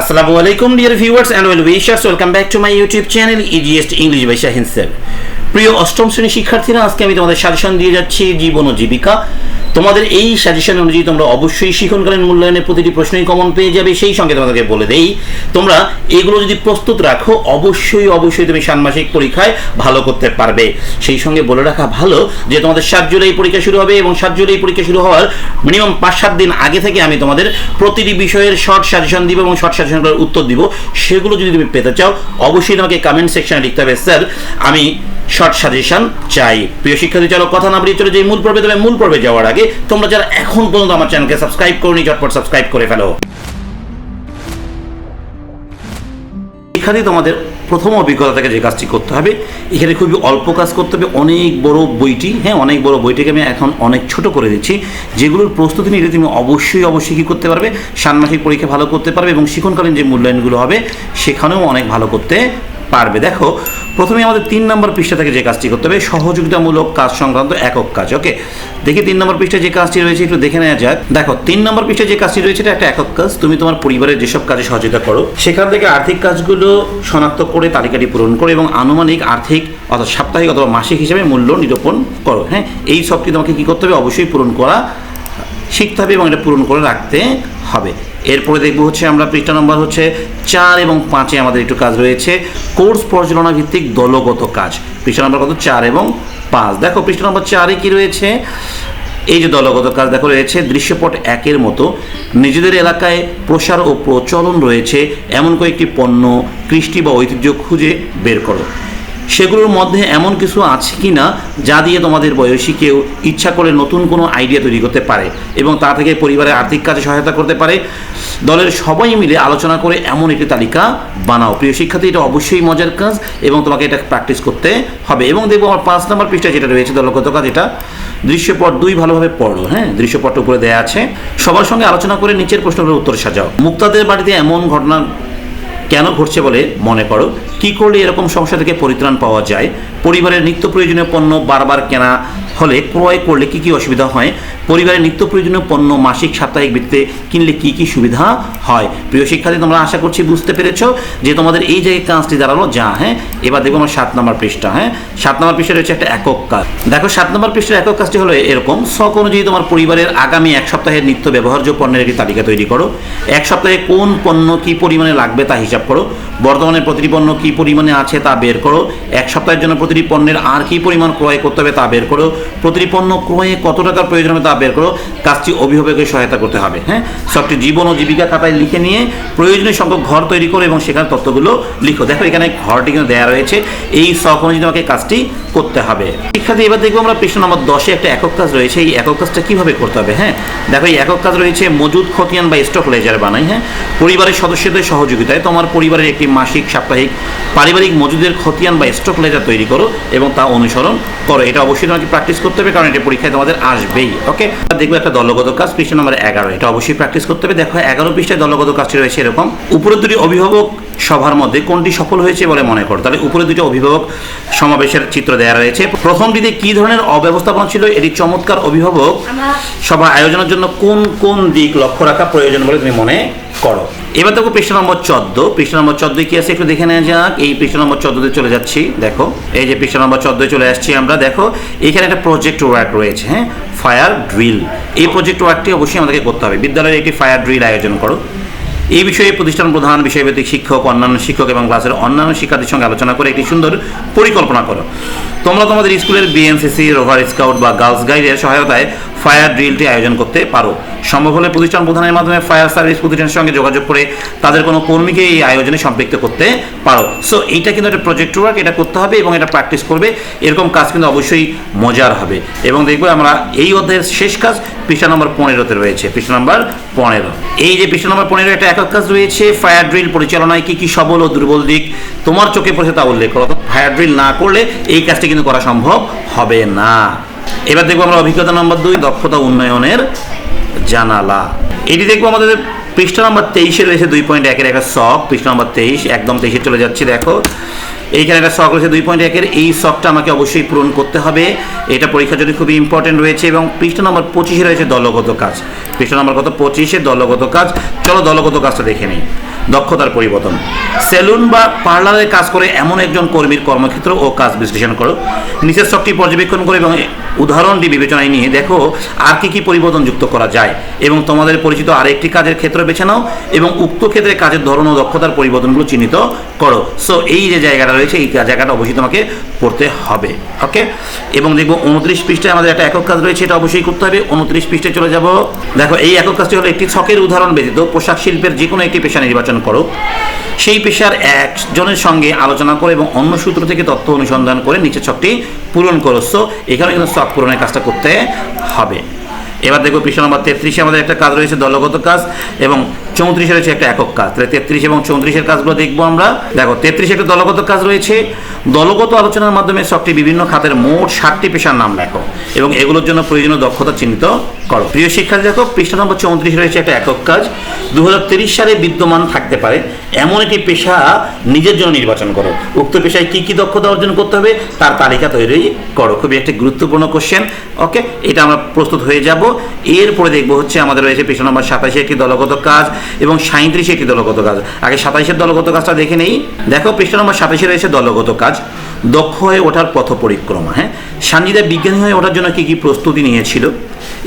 আসসালামু আলাইকুম dear viewers and well wishers welcome back to my YouTube channel easiest English by Shahin sir প্রিয় অষ্টম শ্রেণির শিক্ষার্থীরা, আজকে আমি তোমাদের সাজেশন দিয়ে যাচ্ছি জীবন ও জীবিকা। তোমাদের এই সাজেশন অনুযায়ী তোমরা অবশ্যই শিখনকালীন মূল্যায়নের প্রতিটি প্রশ্নই কমন পেয়ে যাবে, সেই সঙ্গে তোমাদেরকে বলে দেই, তোমরা এগুলো যদি প্রস্তুত রাখো, অবশ্যই অবশ্যই তুমি ষান্মাসিক পরীক্ষায় ভালো করতে পারবে। সেই সঙ্গে বলে রাখা ভালো যে, তোমাদের সাত জুলাই পরীক্ষা শুরু হবে এবং সাত জুলাই পরীক্ষা শুরু হওয়ার মিনিমাম পাঁচ সাত দিন আগে থেকে আমি তোমাদের প্রতিটি বিষয়ের শর্ট সাজেশন দিব এবং শর্ট সাজেশনগুলোর উত্তর দিব। সেগুলো যদি তুমি পেতে চাও, অবশ্যই তোমাকে কমেন্ট সেকশনে লিখতে হবে, স্যার, আমি শর্ট সাজেশন চাই। প্রিয় শিক্ষার্থী, চলো কথা না বাড়িয়ে চলে যে মূল পর্বে, তবে মূল পর্বে যাওয়ার আগে তোমরা যারা এখন পর্যন্ত আমার চ্যানেলকে সাবস্ক্রাইব করনি, ঝটপট সাবস্ক্রাইব করে ফেলো। শিক্ষার্থী তোমাদের প্রথম অভিজ্ঞতা থেকে যে কাজটি করতে হবে, এখানে খুবই অল্প কাজ করতে হবে, অনেক বড় বইটি হ্যাঁ অনেক বড় বইটিকে আমি এখন অনেক ছোট করে দিচ্ছি, যেগুলোর প্রস্তুতি নিলে তুমি অবশ্যই অবশ্যই কী করতে পারবে? ষান্মাসিক পরীক্ষা ভালো করতে পারবে এবং শিক্ষণকালীন যে মূল্যায়নগুলো হবে, সেখানেও অনেক ভালো করতে পারবে। দেখো প্রথমে আমাদের তিন নম্বর পৃষ্ঠা থেকে যে কাজটি করতে হবে, সহযোগিতামূলক কাজ সংক্রান্ত একক কাজ, ওকে? দেখি তিন নম্বর পৃষ্ঠায় যে কাজটি রয়েছে, একটু দেখে নেওয়া যাক। দেখো, তিন নম্বর পৃষ্ঠায় যে কাজটি রয়েছে, এটা একটা একক কাজ। তুমি তোমার পরিবারের যেসব কাজে সহযোগিতা করো, সেখান থেকে আর্থিক কাজগুলো শনাক্ত করে, তালিকাটি পূরণ করো এবং আনুমানিক আর্থিক অর্থাৎ সাপ্তাহিক অথবা মাসিক হিসাবে মূল্য নিরূপণ করো হ্যাঁ? এই সবটি তোমাকে কী করতে হবে? অবশ্যই পূরণ করা শিখতে হবে এবং এটা পূরণ করে রাখতে হবে। এরপরে দেখব হচ্ছে আমরা পৃষ্ঠা নম্বর হচ্ছে চার এবং পাঁচে আমাদের একটু কাজ রয়েছে। কোর্স পরিচালনা ভিত্তিক দলগত কাজ। পৃষ্ঠা নম্বর কত? চার এবং পাঁচ। দেখো, পৃষ্ঠা নম্বর চারে কি রয়েছে? এই যে দলগত কাজ দেখো রয়েছে, দৃশ্যপট একের মতো। নিজেদের এলাকায় প্রসার ও প্রচলন রয়েছে। এমন কয়েকটি পণ্য, কৃষ্টি বা ঐতিহ্য খুঁজে বের করো। সেগুলোর মধ্যে এমন কিছু আছে কি না যা দিয়ে তোমাদের বয়সী কেউ ইচ্ছা করে নতুন কোনো আইডিয়া তৈরি করতে পারে এবং তা থেকে পরিবারের আর্থিক কাজে সহায়তা করতে পারে। দলের সবাই মিলে আলোচনা করে এমন একটি তালিকা বানাও। প্রিয় শিক্ষার্থী, এটা অবশ্যই মজার কাজ এবং তোমাকে এটা প্র্যাকটিস করতে হবে। এবং দেখব আমার পাঁচ নম্বর পৃষ্ঠায় যেটা রয়েছে দলগত কাজ এটা? দৃশ্যপট দুই ভালোভাবে পড়ো হ্যাঁ? দৃশ্যপট উপরে দেওয়া আছে। সবার সঙ্গে আলোচনা করে নিচের প্রশ্নগুলোর উত্তর সাজাও। মুক্তাদের বাড়িতে এমন ঘটনা কেন ঘটছে বলে মনে করো? কি করলে এরকম সমস্যা থেকে পরিত্রাণ পাওয়া যায়? পরিবারের নিত্য প্রয়োজনীয় পণ্য বারবার কেনা হলে ক্রয় করলে কি কি অসুবিধা হয়? পরিবারের নিত্য প্রয়োজনীয় পণ্য, মাসিক, সাপ্তাহিক ভিত্তিতে কিনলে কি কি সুবিধা হয়? প্রিয় শিক্ষার্থী, তোমরা আশা করছি বুঝতে পেরেছ যে তোমাদের এই জায়গায় কাজটি দাঁড়াল, যা হ্যাঁ এবার দেখব আমার সাত নম্বর পৃষ্ঠা হ্যাঁ? সাত নম্বর পৃষ্ঠা রয়েছে একটা একক কাজ। দেখো, সাত নম্বর পৃষ্ঠার একক কাজটি হলো এরকম। শখ অনুযায়ী তোমার পরিবারের আগামী এক সপ্তাহের নিত্য ব্যবহার্য পণ্যের একটি তালিকা তৈরি করো। এক সপ্তাহে কোন পণ্য কি পরিমাণে লাগবে তা হিসাব করো। বর্তমানে প্রতিটি পণ্য কি পরিমাণে আছে তা বের করো। এক সপ্তাহের জন্য প্রতিটি পণ্যের আর কি পরিমাণ ক্রয় করতে হবে তা বের করো। প্রতিটি পণ্য ক্রয়ে কত টাকার প্রয়োজন হবে তা বের করো, কাজটি অভিভাবকের সহায়তা করতে হবে হ্যাঁ? সবটি জীবন ও জীবিকা খাতায় লিখে নিয়ে প্রয়োজনীয় সংখ্যক ঘর তৈরি করো এবং সেখানে তথ্যগুলো লিখো। দেখো, এখানে ঘরটি কিন্তু দেওয়া রয়েছে। এই শখ অনুযায়ী তোমাকে কাজটি করতে হবে। শিক্ষার্থী, এবার দেখব আমরা পৃষ্ঠ নম্বর দশে একটা একক কাজ রয়েছে। এই একক কাজটা কীভাবে করতে হবে হ্যাঁ? দেখো, এই একক কাজ রয়েছে মজুদ খতিয়ান বা স্টক লেজার বানাই হ্যাঁ? পরিবারের সদস্যদের সহযোগিতায়। তোমার পরিবারের একটি মাসিক, সাপ্তাহিক, পারিবারিক মজুদের খতিয়ান বা স্টক লেজার তৈরি করো এবং তা অনুসরণ করো। এটা অবশ্যই তোমাকে প্র্যাকটিস করতে হবে, কারণ এটা পরীক্ষায় তোমাদের আসবেই ওকে দেখব একটা দলগত কাজ পৃষ্ঠ নম্বর এগারো এটা অবশ্যই প্র্যাকটিস করতে হবে। দেখো এগারো পৃষ্ঠায় দলগত কাজটি রয়েছে এরকম। উপরের দুটি অভিভাবক সভার মধ্যে কোনটি সফল হয়েছে বলে মনে করো। তাহলে উপরে দুটি অভিভাবক সমাবেশের চিত্র দেওয়া রয়েছে। প্রথমটিতে কি ধরনের অব্যবস্থাপনা ছিল? এটি চমৎকার অভিভাবক সভা আয়োজনের জন্য কোন কোন দিক লক্ষ্য রাখা প্রয়োজন বলে তুমি মনে করো। এবার দেখো পৃষ্ঠা নম্বর চোদ্দ। পৃষ্ঠা নম্বর চোদ্দ কি আছে? একটু দেখে নেওয়া যাক। এই পৃষ্ঠা নম্বর চোদ্দতে চলে যাচ্ছি। দেখো, এই যে পৃষ্ঠা নম্বর চোদ্দে চলে আসছি আমরা। দেখো, এখানে একটা প্রজেক্ট ওয়ার্ক রয়েছে হ্যাঁ? ফায়ার ড্রিল এই প্রজেক্ট ওয়ার্কটি অবশ্যই আমাদেরকে করতে হবে। বিদ্যালয়ে একটি ফায়ার ড্রিল আয়োজন করো। এই বিষয়ে প্রতিষ্ঠান প্রধান, বিষয়ভিত্তিক শিক্ষক, অন্যান্য শিক্ষক এবং ক্লাসের অন্যান্য শিক্ষার্থীর সঙ্গে আলোচনা করে একটি সুন্দর পরিকল্পনা করো। তোমরা তোমাদের স্কুলের বিএনসিসি রোভার স্কাউট বা গার্লস গাইডের সহায়তায় ফায়ার ড্রিলটি আয়োজন করতে পারো। সম্ভব হলে প্রতিষ্ঠান প্রধানের মাধ্যমে ফায়ার সার্ভিস প্রতিষ্ঠানের সঙ্গে যোগাযোগ করে তাদের কোনো কর্মীকে এই আয়োজনে সম্পৃক্ত করতে পারো। সো এইটা কিন্তু একটা প্রজেক্ট ওয়ার্ক এটা করতে হবে এবং এটা প্র্যাকটিস করবে। এরকম কাজ কিন্তু অবশ্যই মজার হবে। এবং দেখব আমরা এই অধ্যায়ের শেষ কাজ পৃষ্ঠা নম্বর পনেরোতে রয়েছে। পৃষ্ঠা নম্বর পনেরো। এই যে পৃষ্ঠা নম্বর পনেরো একটা একক কাজ রয়েছে। ফায়ার ড্রিল পরিচালনায় কি কি সবল ও দুর্বল দিক তোমার চোখে পড়েছে তা উল্লেখ করো। ফায়ার ড্রিল না করলে এই কাজটি কিন্তু করা সম্ভব হবে না। এবার দেখব আমরা অভিজ্ঞতা নম্বর দুই, দক্ষতা উন্নয়নের জানালা। এটি দেখব আমাদের পৃষ্ঠা নম্বর তেইশে রয়েছে দুই পয়েন্ট একের একটা শখ। পৃষ্ঠা নম্বর তেইশ, একদম তেইশে চলে যাচ্ছে, দেখো। এইখানে একটা শখ রয়েছে দুই পয়েন্ট একের। এই শখটা আমাকে অবশ্যই পূরণ করতে হবে। এটা পরীক্ষার জন্য খুবই ইম্পর্টেন্ট রয়েছে এবং পৃষ্ঠা নম্বর পঁচিশে রয়েছে দলগত কাজ। পৃষ্ঠা নম্বর কত? পঁচিশে দলগত কাজ। চলো দলগত কাজটা দেখে নিই। দক্ষতার পরিবর্তন। সেলুন বা পার্লারে কাজ করে এমন একজন কর্মীর কর্মক্ষেত্র ও কাজ বিশ্লেষণ করো। নিচের শখটি পর্যবেক্ষণ করে এবং উদাহরণটি বিবেচনায় নিয়ে দেখো আর কি কি পরিবর্তন যুক্ত করা যায় এবং তোমাদের পরিচিত আরেকটি কাজের ক্ষেত্র বেছে নাও এবং উক্ত ক্ষেত্রে কাজের ধরন ও দক্ষতার পরিবর্তনগুলো চিহ্নিত করো। সো এই যে জায়গাটা রয়েছে, এই জায়গাটা অবশ্যই তোমাকে পড়তে হবে, ওকে? এবং দেখব উনত্রিশ পৃষ্ঠায় আমাদের একটা একক কাজ রয়েছে, এটা অবশ্যই করতে হবে। উনত্রিশ পৃষ্ঠে চলে যাব। দেখো, এই একক কাজটি হলো একটি ছকের উদাহরণ ব্যতীত পোশাক শিল্পের যে কোনো একটি পেশা নির্বাচন করো। সেই পেশার একজনের সঙ্গে আলোচনা করে এবং অন্য সূত্র থেকে তথ্য অনুসন্ধান করে নিচের ছকটি পূরণ করো। সো এখানে কিন্তু ছক পূরণের কাজটা করতে হবে। এবার দেখব পৃষ্ঠা নম্বর তেত্রিশে আমাদের একটা কাজ রয়েছে, দলগত কাজ এবং চৌত্রিশে রয়েছে একটা একক কাজ। তাহলে তেত্রিশ এবং চৌত্রিশের কাজগুলো দেখব আমরা। দেখো, তেত্রিশে একটা দলগত কাজ রয়েছে। দলগত আলোচনার মাধ্যমে সবটি বিভিন্ন খাতের মোট ষাটটি পেশার নাম লেখো এবং এগুলোর জন্য প্রয়োজনীয় দক্ষতা চিহ্নিত করো। প্রিয় শিক্ষার্থী, দেখো, পৃষ্ঠা নম্বর চৌত্রিশ রয়েছে একটা একক কাজ। দু হাজার তেইশ সালে বিদ্যমান থাকতে পারে। এমন একটি পেশা নিজের জন্য নির্বাচন করো। উক্ত পেশায় কি কি দক্ষতা অর্জন করতে হবে তার তালিকা তৈরি করো। খুবই একটি গুরুত্বপূর্ণ কোশ্চেন ওকে এটা আমরা প্রস্তুত হয়ে যাব। এরপরে দেখব হচ্ছে আমাদের রয়েছে পৃষ্ঠা নম্বর সাতাশে একটি দলগত কাজ এবং সাঁত্রিশে একটি দলগত কাজ। আগে সাতাইশের দলগত কাজটা দেখে নেই। দেখো, পৃষ্ঠা নম্বর সাতাশে রয়েছে দলগত কাজ। দক্ষ হয়ে ওঠার পথ পরিক্রমা হ্যাঁ? সান্নিদা বিজ্ঞানী হয়ে ওঠার জন্য কি কি প্রস্তুতি নিয়েছিল?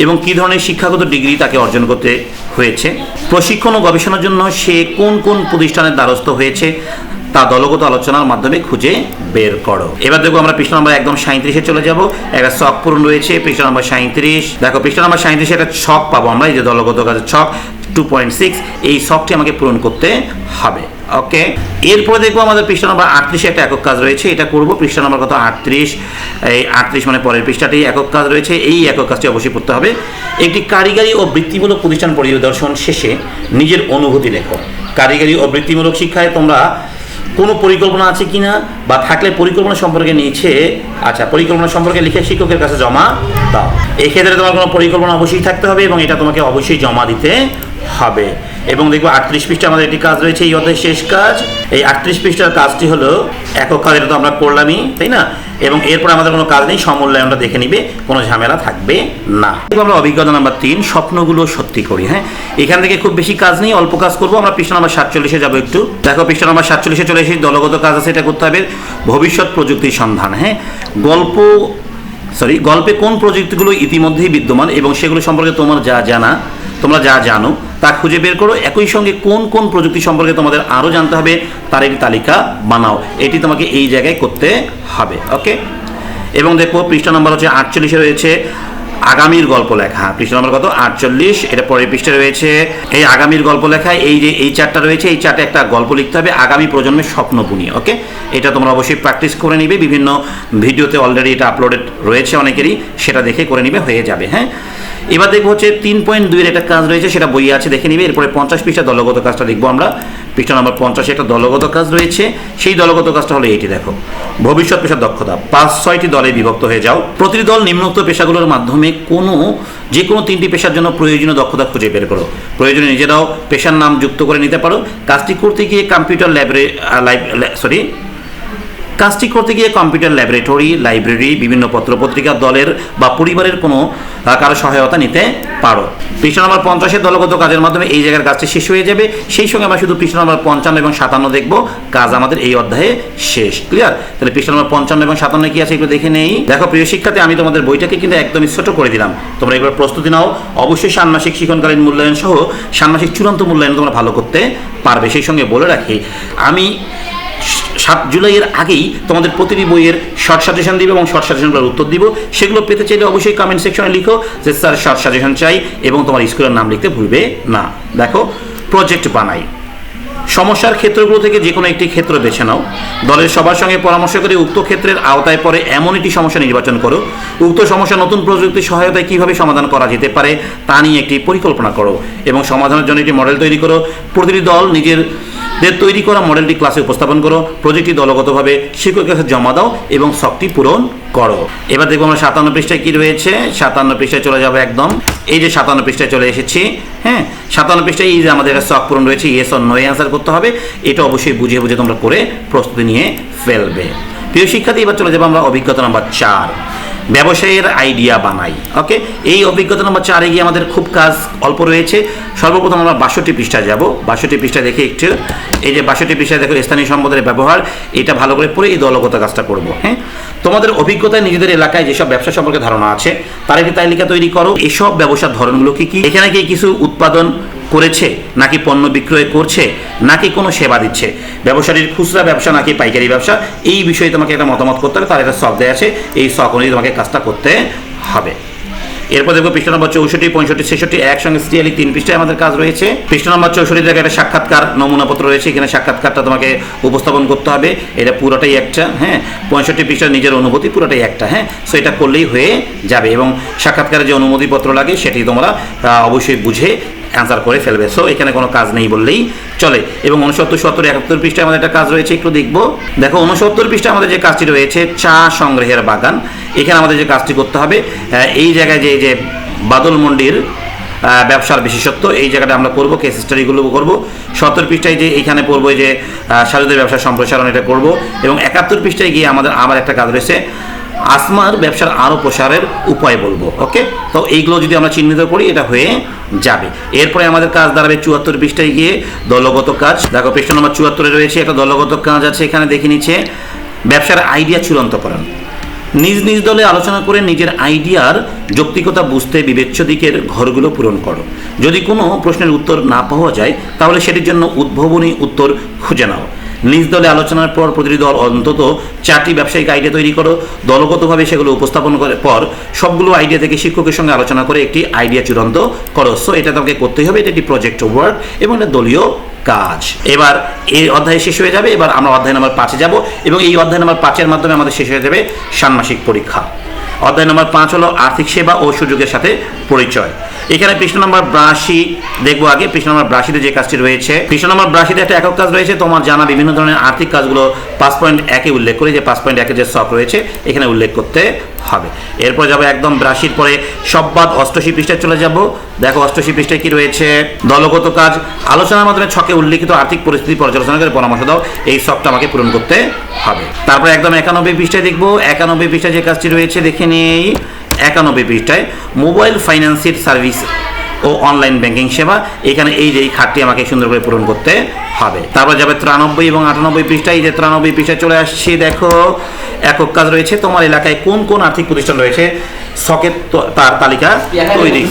এবং কী ধরনের শিক্ষাগত ডিগ্রি তাকে অর্জন করতে হয়েছে? প্রশিক্ষণ ও গবেষণার জন্য সে কোন কোন প্রতিষ্ঠানের দ্বারস্থ হয়েছে তা দলগত আলোচনার মাধ্যমে খুঁজে বের করো। এবার দেখো আমরা পৃষ্ঠা নম্বর একদম সাঁত্রিশে চলে যাব। একটা শখ পূরণ রয়েছে, পৃষ্ঠা নম্বর সাঁত্রিশ দেখো, পৃষ্ঠা নম্বর সাঁত্রিশে একটা ছক পাবো আমরা, এই যে দলগত কাজের ছক। টু পয়েন্ট সিক্স এই শখটি আমাকে পূরণ করতে হবে ওকে এরপরে দেখব আমাদের পৃষ্ঠা নম্বর আটত্রিশে একটা একক কাজ রয়েছে, এটা করব। পৃষ্ঠা নম্বর কত? আটত্রিশ। এই আটত্রিশ মানে পরের পৃষ্ঠাটি একক কাজ রয়েছে, এই একক কাজটি অবশ্যই পড়তে হবে। একটি কারিগরি ও বৃত্তিমূলক প্রতিষ্ঠান পরিদর্শন শেষে নিজের অনুভূতি লেখো। কারিগরি ও বৃত্তিমূলক শিক্ষায় তোমরা কোনো পরিকল্পনা আছে কি না বা থাকলে পরিকল্পনা সম্পর্কে নিয়েছে? আচ্ছা পরিকল্পনা সম্পর্কে লিখে শিক্ষকের কাছে জমা দাও। এক্ষেত্রে তোমার কোনো পরিকল্পনা অবশ্যই থাকতে হবে এবং এটা তোমাকে অবশ্যই জমা দিতে হবে। এবং দেখব আটত্রিশ পৃষ্ঠা আমাদের একটি কাজ রয়েছে, এই অধ্যায়ের শেষ কাজ। এই আটত্রিশ পৃষ্ঠার কাজটি হলো, একক তো আমরা করলামই, তাই না? এবং এরপর আমাদের কোনো কাজ নেই সমূল্যায়নটা দেখে নিবে, কোনো ঝামেলা থাকবে না। আমরা অভিজ্ঞতা নাম্বার তিন, স্বপ্নগুলো সত্যি করি হ্যাঁ? এখান থেকে খুব বেশি কাজ নেই, অল্প কাজ করব, আমরা পৃষ্ঠা নাম্বার সাতচল্লিশে যাব একটু। দেখো, পৃষ্ঠা নাম্বার সাতচল্লিশে চলে এসেছি, দলগত কাজ আছে, এটা করতে হবে, ভবিষ্যৎ প্রযুক্তির সন্ধান হ্যাঁ? গল্প সরি গল্পে কোন প্রযুক্তিগুলো ইতিমধ্যেই বিদ্যমান এবং সেগুলো সম্পর্কে তোমার যা জানা, তোমরা যা জানো তা খুঁজে বের করো। একই সঙ্গে কোন কোন প্রযুক্তি সম্পর্কে তোমাদের আরও জানতে হবে তার একটি তালিকা বানাও। এটি তোমাকে এই জায়গায় করতে হবে, ওকে? এবং দেখো, পৃষ্ঠা নম্বর হচ্ছে আটচল্লিশে রয়েছে আগামীর গল্প লেখা। পৃষ্ঠা নম্বর কত? আটচল্লিশ। এটা পরের পৃষ্ঠে রয়েছে। এই আগামীর গল্প লেখায় এই যে, এই চারটা রয়েছে, এই চারটে একটা গল্প লিখতে হবে আগামী প্রজন্মের স্বপ্ন বুনিয়ে ওকে? এটা তোমরা অবশ্যই প্র্যাকটিস করে নিবে। বিভিন্ন ভিডিওতে অলরেডি এটা আপলোডেড রয়েছে অনেকেরই। সেটা দেখে করে নিবে, হয়ে যাবে হ্যাঁ? এবার দেখব হচ্ছে তিন পয়েন্ট দুইয়ের একটা কাজ রয়েছে, সেটা বইয়ে আছে, দেখে নিবে। এরপরে পঞ্চাশ পৃষ্ঠা দলগত কাজটা দেখব আমরা। পৃষ্ঠা নম্বর পঞ্চাশে একটা দলগত কাজ রয়েছে। সেই দলগত কাজটা হলো এইটি, দেখো। ভবিষ্যৎ পেশার দক্ষতা। পাঁচ, ছয়টি দলে বিভক্ত হয়ে যাও। প্রতিটি দল নিম্নোক্ত পেশাগুলোর মাধ্যমে কোনো যে কোনো তিনটি পেশার জন্য প্রয়োজনীয় দক্ষতা খুঁজে বের করো। প্রয়োজনে নিজেরাও পেশার নাম যুক্ত করে নিতে পারো। কাজটি করতে গিয়ে কম্পিউটার ল্যাবরে সরি কাজটি করতে গিয়ে কম্পিউটার ল্যাবরেটরি, লাইব্রেরি, বিভিন্ন পত্রপত্রিকা দলের বা পরিবারের কোনো কারও সহায়তা নিতে পারো। পৃষ্ঠা নম্বর পঞ্চাশের দলগত কাজের মাধ্যমে এই জায়গার কাজটি শেষ হয়ে যাবে। সেই সঙ্গে আমরা শুধু পৃষ্ঠা নম্বর পঞ্চান্ন এবং সাতান্ন দেখব। কাজ আমাদের এই অধ্যায়ে শেষ। ক্লিয়ার তাহলে পৃষ্ঠা নম্বর পঞ্চান্ন এবং সাতান্ন কি আছে এগুলো দেখে নেই? দেখো, প্রিয় শিক্ষাতে আমি তোমাদের বইটাকে কিন্তু একদমই ছোট করে দিলাম। তোমরা এবার প্রস্তুতি নাও। অবশ্যই ষান্মাসিক শিক্ষণকালীন মূল্যায়ন সহ ষান্মাসিক চূড়ান্ত মূল্যায়ন তোমরা ভালো করতে পারবে। সেই সঙ্গে বলে রাখি, আমি সাত জুলাইয়ের আগেই তোমাদের প্রতিটি বইয়ের শর্ট সাজেশন দিব এবং শর্ট সাজেশনগুলোর উত্তর দিব। সেগুলো পেতে চাইলে অবশ্যই কমেন্ট সেকশনে লিখো যে, স্যার শর্ট সাজেশন চাই এবং তোমার স্কুলের নাম লিখতে ভুলবে না। দেখো প্রজেক্ট বানাই। সমস্যার ক্ষেত্রগুলো থেকে যে কোনো একটি ক্ষেত্র বেছে নাও। দলের সবার সঙ্গে পরামর্শ করে উক্ত ক্ষেত্রের আওতায় পরে এমন একটি সমস্যা নির্বাচন করো। উক্ত সমস্যা নতুন প্রযুক্তির সহায়তায় কীভাবে সমাধান করা যেতে পারে তা নিয়ে একটি পরিকল্পনা করো এবং সমাধানের জন্য একটি মডেল তৈরি করো। প্রতিটি দল নিজের দের তৈরি করা মডেলটি ক্লাসে উপস্থাপন করো প্রজেক্টটি দলগতভাবে শিক্ষকের কাছে জমা দাও এবং শখটি পূরণ করো। এবার দেখব আমরা সাতান্ন পৃষ্ঠায় কি রয়েছে। সাতান্ন পৃষ্ঠায় চলে যাব একদম। এই যে সাতান্ন পৃষ্ঠায় চলে এসেছি হ্যাঁ? সাতান্ন পৃষ্ঠায় এই যে আমাদের শখ পূরণ রয়েছে ইয়েস অর নো অ্যান্সার করতে হবে। এটা অবশ্যই বুঝে বুঝে তোমরা করে প্রস্তুতি নিয়ে ফেলবে। প্রিয় শিক্ষার্থী, এবার চলে যাব আমরা অভিজ্ঞতা নাম্বার চার। ব্যবসায়ের আইডিয়া বানাই ওকে এই অভিজ্ঞতা নম্বর চারে গিয়ে আমাদের খুব কাজ অল্প রয়েছে। সর্বপ্রথম আমরা বাষট্টি পৃষ্ঠায় যাব। বাষট্টি পৃষ্ঠা দেখে একটু, এই যে বাষট্টি পৃষ্ঠায় দেখো স্থানীয় সম্পদের ব্যবহার, এটা ভালো করে পড়ে এই দলগত কাজটা করব হ্যাঁ? তোমাদের অভিজ্ঞতায় নিজেদের এলাকায় যেসব ব্যবসা সম্পর্কে ধারণা আছে, তার একটি তালিকা তৈরি করো। এসব ব্যবসার ধরনগুলো কি কি? এখানে কি কিছু উৎপাদন করেছে? নাকি পণ্য বিক্রয় করছে? নাকি কোনো সেবা দিচ্ছে? ব্যবসাটির খুচরা ব্যবসা নাকি পাইকারি ব্যবসা? এই বিষয়ে তোমাকে একটা মতামত করতে হবে, তার একটা শখ দেওয়া আছে। এই শখ অনুযায়ী তোমাকে কাজটা করতে হবে। এরপর দেখব পৃষ্ঠ নম্বর চৌষট্টি, পঁয়ষট্টি, ছেষট্টি একসঙ্গে সিরিয়ালি তিন পৃষ্ঠায় আমাদের কাজ রয়েছে। পৃষ্ঠ নম্বর চৌষট্টি জায়গায় একটা সাক্ষাৎকার নমুনাপত্র রয়েছে, এখানে সাক্ষাৎকারটা তোমাকে উপস্থাপন করতে হবে। এটা পুরোটাই একটা হ্যাঁ? পঁয়ষট্টি পৃষ্ঠার নিজের অনুভূতি পুরোটাই একটা হ্যাঁ? সো এটা করলেই হয়ে যাবে এবং সাক্ষাৎকারের যে অনুমতিপত্র লাগে, সেটি তোমরা অবশ্যই বুঝে অ্যান্সার করে ফেলবে। সো এখানে কোনো কাজ নেই বললেই চলে। এবং উনসত্তর সত্তর, একাত্তর পৃষ্ঠায় আমাদের একটা কাজ রয়েছে, একটু দেখব। দেখো উনসত্তর পৃষ্ঠায় আমাদের যে কাজটি রয়েছে, চা সংগ্রহের বাগান। এখানে আমাদের যে কাজটি করতে হবে এই জায়গায় যে যে বাদল মন্ডির ব্যবসার বিশেষত্ব, এই জায়গাটা আমরা করব কেস স্টাডিগুলো করব। সত্তর পৃষ্ঠায় যে, এখানে পড়ব যে সাজুদের ব্যবসা সম্প্রসারণ এটা করব। এবং একাত্তর পৃষ্ঠায় গিয়ে আমাদের আবার একটা কাজ রয়েছে আসমার ব্যবসার আরও প্রসারের উপায় বলব, ওকে? তো এইগুলো যদি আমরা চিহ্নিত করি, এটা হয়ে যাবে। এরপরে আমাদের কাজ দাঁড়াবে চুয়াত্তর পৃষ্ঠায় গিয়ে দলগত কাজ। দেখো, পৃষ্ঠা নম্বর চুয়াত্তরে রয়েছে, একটা দলগত কাজ আছে, এখানে দেখে নিচ্ছে, ব্যবসার আইডিয়া চূড়ান্ত চূড়ান্তকরণ। নিজ নিজ দলে আলোচনা করে নিজের আইডিয়ার যৌক্তিকতা বুঝতে বিবেচ্য দিকের ঘরগুলো পূরণ করো। যদি কোনো প্রশ্নের উত্তর না পাওয়া যায়, তাহলে সেটির জন্য উদ্ভাবনী উত্তর খুঁজে নাও। নিজ দলে আলোচনার পর প্রতিটি দল অন্তত চারটি ব্যবসায়িক আইডিয়া তৈরি করো। দলগতভাবে সেগুলো উপস্থাপন করে পর সবগুলো আইডিয়া থেকে শিক্ষকের সঙ্গে আলোচনা করে একটি আইডিয়া চূড়ান্ত করো। সো এটা তোমাকে করতেই হবে। এটা একটি প্রজেক্ট ওয়ার্ক এবং এটা দলীয় কাজ। এবার এই অধ্যায় শেষ হয়ে যাবে। এবার আমরা অধ্যায় নম্বর পাঁচে যাব এবং এই অধ্যায় নম্বর পাঁচের মাধ্যমে আমাদের শেষ হয়ে যাবে ষান্মাসিক পরীক্ষা। অধ্যায় নম্বর পাঁচ হলো আর্থিক সেবা ও সুযোগের সাথে পরিচয়। এখানে পৃষ্ঠ নম্বর ব্রাশি দেখব আগে। পৃষ্ঠ নম্বর ব্রাশিতে যে কাজটি রয়েছে, পৃষ্ঠ নম্বর ব্রাশিতে একটা একক কাজ রয়েছে। তোমার জানা বিভিন্ন ধরনের আর্থিক কাজগুলো পাঁচ পয়েন্ট একে উল্লেখ করে যে পাঁচ পয়েন্ট একে যে শখ রয়েছে, এখানে উল্লেখ করতে হবে। এরপর যাব একদম ব্রাশির পরে সববাদ অষ্টশী পৃষ্ঠায় চলে যাব। দেখো অষ্টশী পৃষ্ঠায় কি রয়েছে? দলগত কাজ, আলোচনার মাধ্যমে ছকে উল্লিখিত আর্থিক পরিস্থিতি পর্যালোচনা করে পরামর্শ দাও। এই শখটা আমাকে পূরণ করতে হবে। তারপর একদম একানব্বই পৃষ্ঠায় দেখব। একানব্বই পৃষ্ঠায় যে কাজটি রয়েছে, দেখে নিই। একানব্বই পৃষ্ঠায় মোবাইল ফাইন্যান্সের সার্ভিস ও অনলাইন ব্যাংকিং সেবা। এখানে এই যে এই খাতটি আমাকে সুন্দর করে পূরণ করতে হবে। তারপর যাবে ত্রানব্বই এবং আটানব্বই পৃষ্ঠায় এই যে ত্রানব্বই পৃষ্ঠায় চলে আসছি, দেখো, একক কাজ রয়েছে। তোমার এলাকায় কোন কোন আর্থিক প্রতিষ্ঠান রয়েছে? সকেট তার তালিকা তৈরি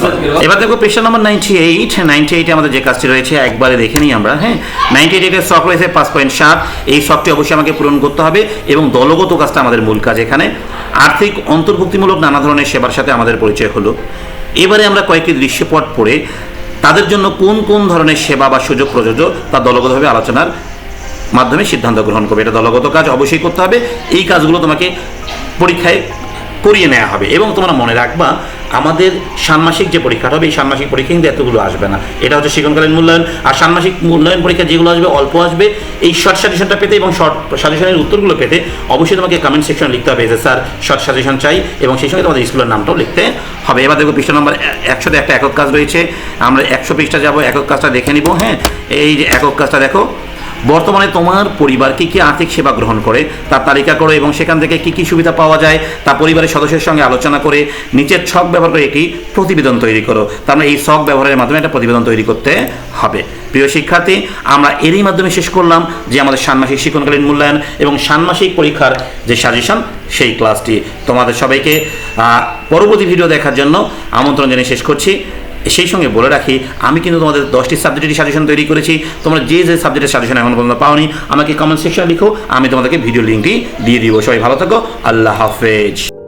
এবার দেখো, পৃষ্ঠা নম্বর নাইনটি এইট নাইনটি এইটে আমাদের যে কাজটি রয়েছে, একবারে দেখে নিই আমরা হ্যাঁ? নাইনটি এইটের শখ রয়েছে পাঁচ পয়েন্ট সাত। এই শখটি অবশ্যই আমাকে পূরণ করতে হবে এবং দলগত কাজটা আমাদের মূল কাজ এখানে। আর্থিক অন্তর্ভুক্তিমূলক নানা ধরনের সেবার সাথে আমাদের পরিচয় হলো। এবারে আমরা কয়েকটি দৃশ্যপট পড়ে, তাদের জন্য কোন কোন ধরনের সেবা বা সুযোগ প্রযোজ্য তা দলগতভাবে আলোচনার মাধ্যমে সিদ্ধান্ত গ্রহণ করবে। এটা দলগত কাজ অবশ্যই করতে হবে। এই কাজগুলো তোমাকে পরীক্ষায় করিয়ে নেওয়া হবে এবং তোমরা মনে রাখবা আমাদের ষান্মাসিক যে পরীক্ষাটা হবে এই ষান্মাসিক পরীক্ষা কিন্তু এতগুলো আসবে না। এটা হচ্ছে শিক্ষণকালীন মূল্যায়ন। আর ষান্মাসিক মূল্যায়ন পরীক্ষা যেগুলো আসবে, অল্প আসবে, এই শর্ট সাজেশনটা পেতে এবং শর্ট সাজেশনের উত্তরগুলো পেতে অবশ্যই তোমাকে কমেন্ট সেকশন লিখতে হবে। যে স্যার শর্ট সাজেশন চাই এবং সেই সঙ্গে তোমাদের স্কুলের নামটাও লিখতে হবে। এবার দেখো পৃষ্ঠা নম্বর একশোতে একটা একক কাজ রয়েছে। আমরা একশো পৃষ্ঠা যাব, একক কাজটা দেখে নিব হ্যাঁ? এই যে একক কাজটা দেখো বর্তমানে তোমার পরিবার কি কি আর্থিক সেবা গ্রহণ করে? তার তালিকা করো এবং সেখান থেকে কি কি সুবিধা পাওয়া যায়? তা পরিবারের সদস্যের সঙ্গে আলোচনা করে নিচের ছক ব্যবহার করে একটি প্রতিবেদন তৈরি করো। তার মানে এই ছক ব্যবহারের মাধ্যমে একটা প্রতিবেদন তৈরি করতে হবে। প্রিয় শিক্ষার্থী, আমরা এরই মাধ্যমে শেষ করলাম যে আমাদের ষান্মাসিক শিক্ষণকালীন মূল্যায়ন এবং ষান্মাসিক পরীক্ষার যে সাজেশন, সেই ক্লাসটি। তোমাদের সবাইকে পরবর্তী ভিডিও দেখার জন্য আমন্ত্রণ জানিয়ে শেষ করছি। সেই সঙ্গে বলে রাখি, আমি কিন্তু তোমাদের দশটি সাবজেক্টের সাজেশন তৈরি করেছি। তোমরা যে যে সাবজেক্টের সাজেশন এখন পর্যন্ত পাওনি, আমাকে কমেন্ট সেকশনে লিখো, আমি তোমাদেরকে ভিডিও লিঙ্কটি দিয়ে দিব। সবাই ভালো থাকো, আল্লাহ হাফেজ।